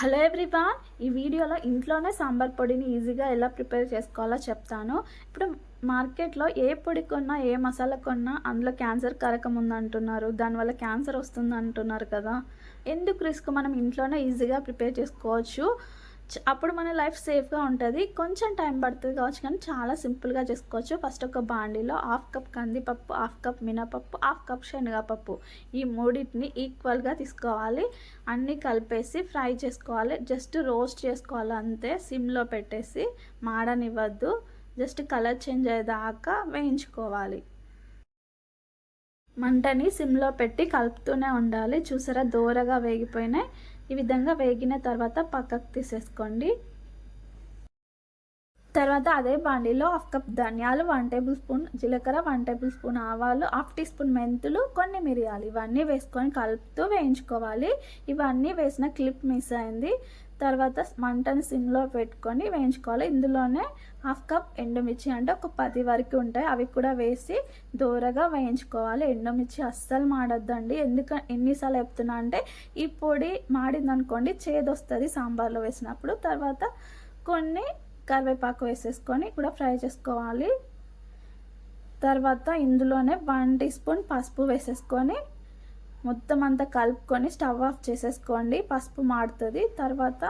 Hello everyone ఈ వీడియోలో ఇంట్లోనే సాంబార్ పొడిని ఈజీగా ఎలా ప్రిపేర్ చేసుకోవాలో చెప్తాను. ఇప్పుడు మార్కెట్లో ఏ పొడి కొన్నా ఏ మసాలా కొన్నా అందులో క్యాన్సర్ కారకం ఉందంటున్నారు. దానివల్ల క్యాన్సర్ వస్తుంది అంటున్నారు కదా. ఎందుకు రిస్క్? మనం ఇంట్లోనే ఈజీగా ప్రిపేర్ చేసుకోవచ్చు. అప్పుడు మన లైఫ్ సేఫ్గా ఉంటుంది. కొంచెం టైం పడుతుంది కావచ్చు కానీ చాలా సింపుల్గా చేసుకోవచ్చు. ఫస్ట్ ఒక బాండీలో హాఫ్ కప్ కందిపప్పు హాఫ్ కప్ మినపప్పు హాఫ్ కప్ శనగపప్పు ఈ మూడింటిని ఈక్వల్గా తీసుకోవాలి. అన్నీ కలిపేసి ఫ్రై చేసుకోవాలి. జస్ట్ రోస్ట్ చేసుకోవాలి అంతే. సిమ్లో పెట్టేసి మాడనివ్వద్దు. జస్ట్ కలర్ చేంజ్ అయ్యేదాకా వేయించుకోవాలి. మంటని సిమ్లో పెట్టి కలుపుతూనే ఉండాలి. చూసారా? దూరగా వేగిపోయినాయి. ఈ విధంగా వేగిన తర్వాత పక్కకు తీసేసుకోండి. తర్వాత అదే బాండీలో హాఫ్ కప్ ధనియాలు వన్ టేబుల్ స్పూన్ జీలకర్ర వన్ టేబుల్ స్పూన్ ఆవాలు హాఫ్ టీ స్పూన్ మెంతులు కొన్ని మిరియాలు. ఇవన్నీ వేసుకొని కలుపుతూ వేయించుకోవాలి. ఇవన్నీ వేసిన క్లిప్ మిస్ అయింది. తర్వాత మంటను సిమ్లో పెట్టుకొని వేయించుకోవాలి. ఇందులోనే హాఫ్ కప్ ఎండుమిర్చి అంటే ఒక పది వరకు ఉంటాయి. అవి కూడా వేసి దూరగా వేయించుకోవాలి. ఎండుమిర్చి అస్సలు మాడొద్దండి. ఎందుకు ఎన్నిసార్లు చెప్తున్నా అంటే ఈ పొడి మాడిందనుకోండి చేదొస్తుంది సాంబార్లో వేసినప్పుడు. తర్వాత కొన్ని కరివేపాకు వేసేసుకొని కూడా ఫ్రై చేసుకోవాలి. తర్వాత ఇందులోనే వన్ టీ స్పూన్ పసుపు వేసేసుకొని మొత్తం అంతా కలుపుకొని స్టవ్ ఆఫ్ చేసేసుకోండి. పసుపు మాడుతుంది. తర్వాత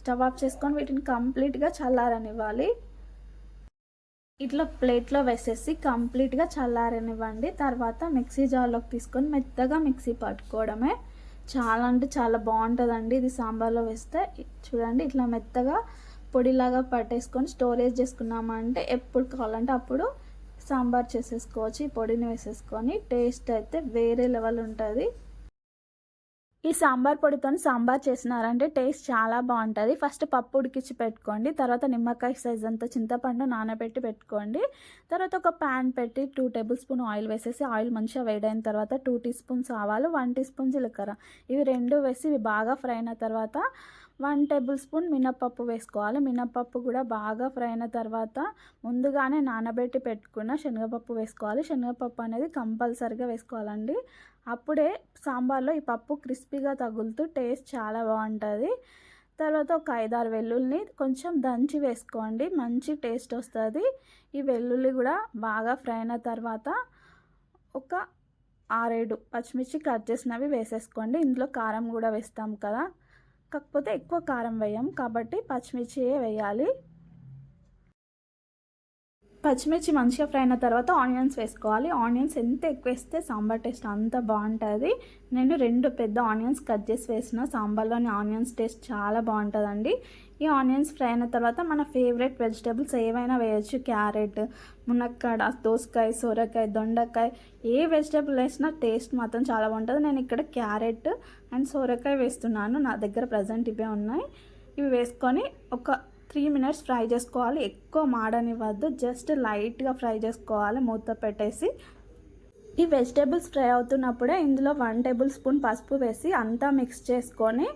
స్టవ్ ఆఫ్ చేసుకొని వీటిని కంప్లీట్గా చల్లారనివ్వాలి. ఇట్లా ప్లేట్లో వేసేసి కంప్లీట్గా చల్లారనివ్వండి. తర్వాత మిక్సీ జార్లోకి తీసుకొని మెత్తగా మిక్సీ పట్టుకోవడమే. చాలా అంటే చాలా బాగుంటుందండి ఇది సాంబార్లో వేస్తే. చూడండి ఇట్లా మెత్తగా పొడిలాగా పట్టేసుకొని స్టోరేజ్ చేసుకున్నామంటే ఎప్పుడు కావాలంటే అప్పుడు సాంబార్ చేసేసుకోవచ్చు ఈ పొడిని వేసేసుకొని టేస్ట్ అయితే వేరే లెవెల్ ఉంటుంది. ఈ సాంబార్ పొడితో సాంబార్ చేసినారంటే టేస్ట్ చాలా బాగుంటుంది. ఫస్ట్ పప్పు ఉడికించి పెట్టుకోండి తర్వాత నిమ్మకాయ సైజ్ అంతా చింతపండు నానబెట్టి పెట్టుకోండి. తర్వాత ఒక ప్యాన్ పెట్టి టూ టేబుల్ స్పూన్ ఆయిల్ వేసేసి ఆయిల్ మంచిగా వేడైన తర్వాత టూ టీ స్పూన్స్ ఆవాలు వన్ టీ స్పూన్ జీలకర్ర. ఇవి రెండు వేసి ఇవి బాగా ఫ్రై అయిన తర్వాత వన్ టేబుల్ స్పూన్ మినప్పప్పు వేసుకోవాలి. మినప్పప్పు కూడా బాగా ఫ్రై అయిన తర్వాత ముందుగానే నానబెట్టి పెట్టుకున్న శనగపప్పు వేసుకోవాలి. శనగపప్పు అనేది కంపల్సరిగా వేసుకోవాలండి. అప్పుడే సాంబార్లో ఈ పప్పు క్రిస్పీగా తగులుతూ టేస్ట్ చాలా బాగుంటుంది. తర్వాత ఒక ఐదారు వెల్లుల్ని కొంచెం దంచి వేసుకోండి. మంచి టేస్ట్ వస్తుంది. ఈ వెల్లుల్లి కూడా బాగా ఫ్రై అయిన తర్వాత ఒక ఆరేడు పచ్చిమిర్చి కట్ చేసినవి వేసేసుకోండి. ఇందులో కారం కూడా వేస్తాం కదా. కాకపోతే ఎక్కువ కారం వేయం. కాబట్టి పచ్చిమిర్చియే వేయాలి? పచ్చిమిర్చి మంచిగా ఫ్రై అయిన తర్వాత ఆనియన్స్ వేసుకోవాలి. ఆనియన్స్ ఎంత ఎక్కువ వేస్తే సాంబార్ టేస్ట్ అంత బాగుంటుంది. నేను రెండు పెద్ద ఆనియన్స్ కట్ చేసి వేసిన. సాంబార్లోని ఆనియన్స్ టేస్ట్ చాలా బాగుంటుందండి. ఈ ఆనియన్స్ ఫ్రై అయిన తర్వాత మన ఫేవరెట్ వెజిటేబుల్స్ ఏవైనా వేయచ్చు. క్యారెట్ మునక్కాడ దోసకాయ సొరకాయ దొండకాయ ఏ వెజిటేబుల్ వేసినా టేస్ట్ మాత్రం చాలా బాగుంటుంది. నేను ఇక్కడ క్యారెట్ అండ్ సొరకాయ వేస్తున్నాను. నా దగ్గర ప్రజెంట్ ఇవే ఉన్నాయి. ఇవి వేసుకొని ఒక త్రీ మినిట్స్ ఫ్రై చేసుకోవాలి. ఎక్కువ మాడనివ్వద్దు. జస్ట్ లైట్గా ఫ్రై చేసుకోవాలి. మూత పెట్టేసి ఈ వెజిటేబుల్స్ ఫ్రై అవుతున్నప్పుడే ఇందులో వన్ టేబుల్ స్పూన్ పసుపు వేసి అంతా మిక్స్ చేసుకొని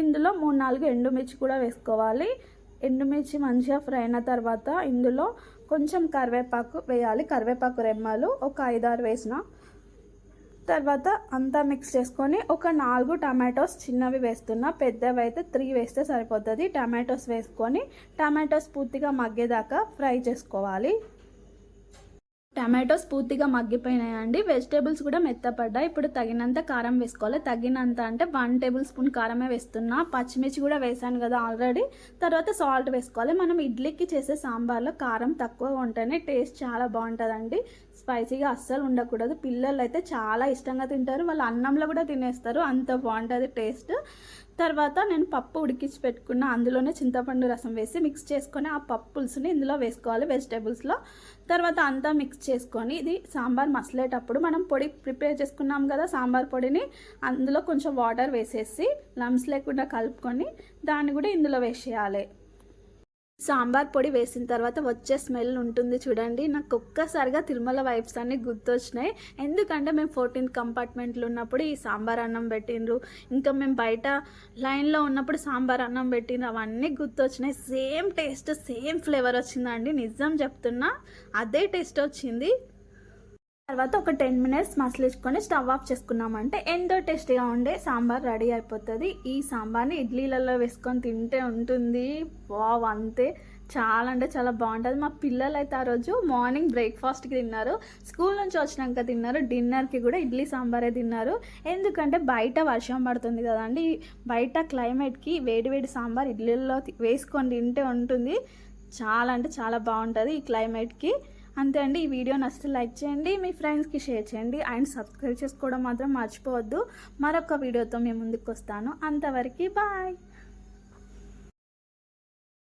ఇందులో మూడు నాలుగు ఎండుమిర్చి కూడా వేసుకోవాలి. ఎండుమిర్చి మంచిగా ఫ్రై అయిన తర్వాత ఇందులో కొంచెం కరివేపాకు వేయాలి. కరివేపాకు రెమ్మలు ఒక ఐదారు వేసిన తర్వాత అంతా మిక్స్ చేసుకొని ఒక నాలుగు టమాటోస్ చిన్నవి వేస్తున్నా పెద్దవి అయితే త్రీ వేస్తే సరిపోతుంది. టమాటోస్ వేసుకొని టమాటోస్ పూర్తిగా మగ్గేదాకా ఫ్రై చేసుకోవాలి. టమాటోస్ పూర్తిగా మగ్గిపోయినాయండి. వెజిటేబుల్స్ కూడా మెత్తపడ్డాయి. ఇప్పుడు తగినంత కారం వేసుకోవాలి. తగినంత అంటే వన్ టేబుల్ స్పూన్ కారమే వేస్తున్నా. పచ్చిమిర్చి కూడా వేసాను కదా ఆల్రెడీ తర్వాత సాల్ట్ వేసుకోవాలి. మనం ఇడ్లీకి చేసే సాంబార్లో కారం తక్కువ ఉంటేనే టేస్ట్ చాలా బాగుంటుందండి. స్పైసీగా అస్సలు ఉండకూడదు. పిల్లలు అయితే చాలా ఇష్టంగా తింటారు. వాళ్ళు అన్నంలో కూడా తినేస్తారు. అంత బాగుంటుంది టేస్ట్. తర్వాత నేను పప్పు ఉడికించి పెట్టుకున్న అందులోనే చింతపండు రసం వేసి మిక్స్ చేసుకొని ఆ పప్పు పులుసుని ఇందులో వేసుకోవాలి వెజిటేబుల్స్లో. తర్వాత అంతా మిక్స్ చేసుకొని ఇది సాంబార్ మసలేటప్పుడు మనం పొడి ప్రిపేర్ చేసుకున్నాం కదా సాంబార్ పొడిని అందులో కొంచెం వాటర్ వేసేసి లమ్స్ లేకుండా కలుపుకొని దాన్ని కూడా ఇందులో వేసేయాలి. సాంబార్ పొడి వేసిన తర్వాత వచ్చే స్మెల్ ఉంటుంది చూడండి. నాకు ఒక్కసారిగా తిరుమల వైబ్స్ అన్ని గుర్తొచ్చినాయి. ఎందుకంటే మేము ఫోర్టీన్త్ కంపార్ట్మెంట్లో ఉన్నప్పుడు ఈ సాంబార్ అన్నం పెట్టిండ్రు. ఇంకా మేము బయట లైన్లో ఉన్నప్పుడు సాంబార్ అన్నం పెట్టిండ్రు. అవన్నీ గుర్తొచ్చినాయి. సేమ్ టేస్ట్ సేమ్ ఫ్లేవర్ వచ్చిందండి. నిజం చెప్తున్నా అదే టేస్ట్ వచ్చింది. తర్వాత ఒక టెన్ మినిట్స్ మసలించుకొని స్టవ్ ఆఫ్ చేసుకున్నామంటే ఎంతో టేస్టీగా ఉండే సాంబార్ రెడీ అయిపోతుంది. ఈ సాంబార్ని ఇడ్లీలలో వేసుకొని తింటే ఉంటుంది. వావ్ అంతే. చాలా అంటే చాలా బాగుంటుంది. మా పిల్లలు అయితే ఆ రోజు మార్నింగ్ బ్రేక్ఫాస్ట్కి తిన్నారు. స్కూల్ నుంచి వచ్చినాక తిన్నారు. డిన్నర్కి కూడా ఇడ్లీ సాంబారే తిన్నారు. ఎందుకంటే బయట వర్షం పడుతుంది కదండి. బయట క్లైమేట్కి వేడి వేడి సాంబార్ ఇడ్లీల్లో వేసుకొని తింటే ఉంటుంది. చాలా అంటే చాలా బాగుంటుంది ఈ క్లైమేట్కి. అంతే అండి. ఈ వీడియో నచ్చితే లైక్ చేయండి మీ ఫ్రెండ్స్కి షేర్ చేయండి. అండ్ సబ్స్క్రైబ్ చేసుకోవడం మాత్రం మర్చిపోవద్దు. మరొక వీడియోతో మేము ముందుకు వస్తాను. అంతవరకు బాయ్.